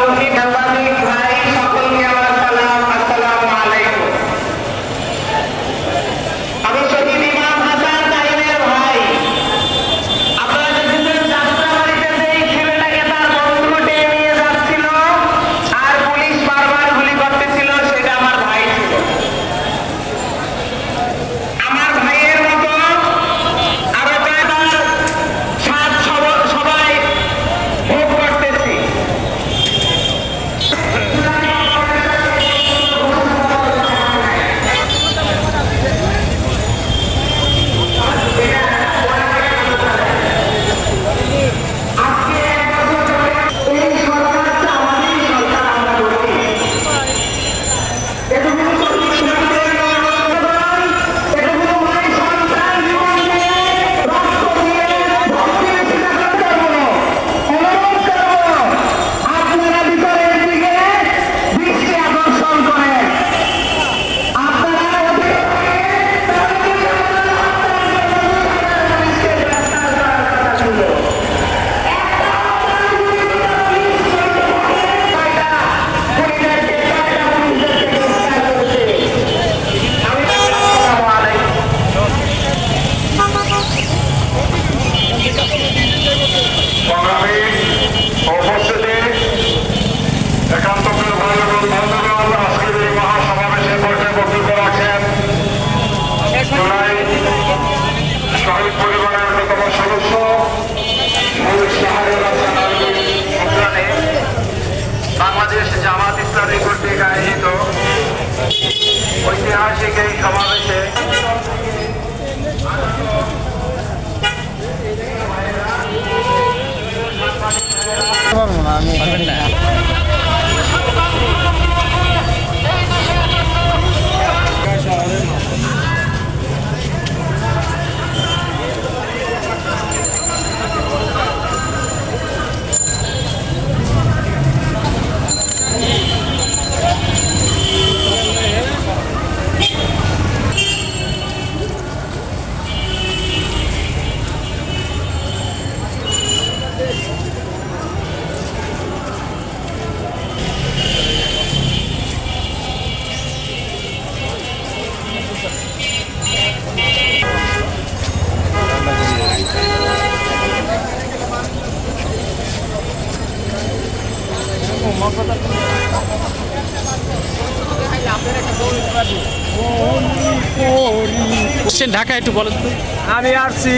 how he আসছেন ঢাকা একটু বলেন তো। আমি আসছি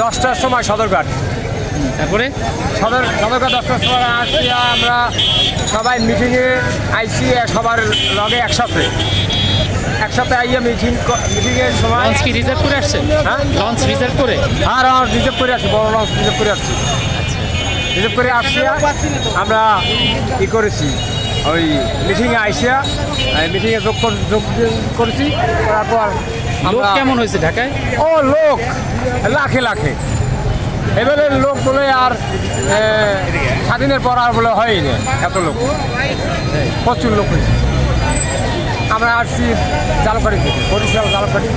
দশটার সময় সদরঘাট। তারপরে? সদর সদরঘাট দশটার সময় আসছি আমরা সবাই মিটিংয়ে আইসি সবার লগে একসাথে একসাথে আইয়া মিটিং মিটিংয়ের সময় লঞ্চ কি রিজার্ভ করে আসছেন? হ্যাঁ? লঞ্চ রিজার্ভ করে? আর আমার রিজার্ভ করে আসছি বড় লঞ্চ রিজার্ভ করে আসছি। রিজার্ভ করে আসছি আমরা ই করেছি। ওই মিটিংয়ে আইসিয়া মিটিংয়ে যোগ যোগ করেছি তারপর লোক কেমন হয়েছে ঢাকায়? ও লোক! লাখে লাখে। এবারে লোক বলে আর স্বাধীনের পর আর বলে হয়নি এত লোক। প্রচুর লোক হয়েছে। আমরা আসছি জালকাঠি থেকে বরিশাল থেকে।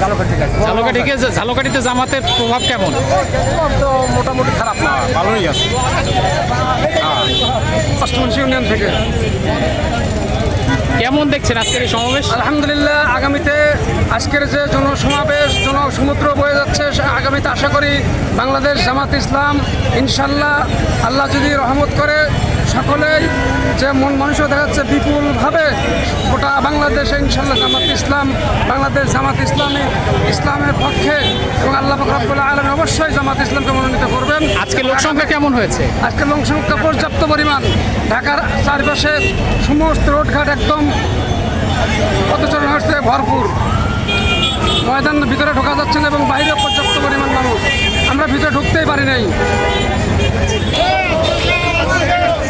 আসছি। ঝালকাঠিকে ঝালকাঠিতে জামাতের প্রভাব কেমন? তো মোটামুটি খারাপ না ভালোই আছে। হ্যাঁ অষ্টমশী ইউনিয়ন থেকে। কেমন দেখছেন আজকের এই সমাবেশ? আলহামদুলিল্লাহ আগামীতে আজকের যে জনসমাবেশ জনসমুদ্র বয়ে যাচ্ছে আগামীতে আশা করি বাংলাদেশ জামাত ইসলাম ইনশাল্লাহ আল্লাহ যদি রহমত করে সকলেই যে মন মানুষ দেখা যাচ্ছে বিপুলভাবে গোটা বাংলাদেশে ইনশাল্লাহ জামাত ইসলাম বাংলাদেশ জামাত ইসলামী ইসলামের পক্ষে এবং আল্লাহ ফকরাবুল আলম অবশ্যই জামাত ইসলামকে মনোনীত করবেন। আজকে লোক সংখ্যা কেমন হয়েছে? আজকে লোক সংখ্যা পর্যাপ্ত পরিমাণ। ঢাকার চারপাশে সমস্ত রোডঘাট একদম পথচরণ হচ্ছে ভরপুর। ময়দান ভিতরে ঢোকা যাচ্ছে না এবং বাইরে পর্যাপ্ত পরিমাণ মানুষ। আমরা ভিতরে ঢুকতেই পারি নাই।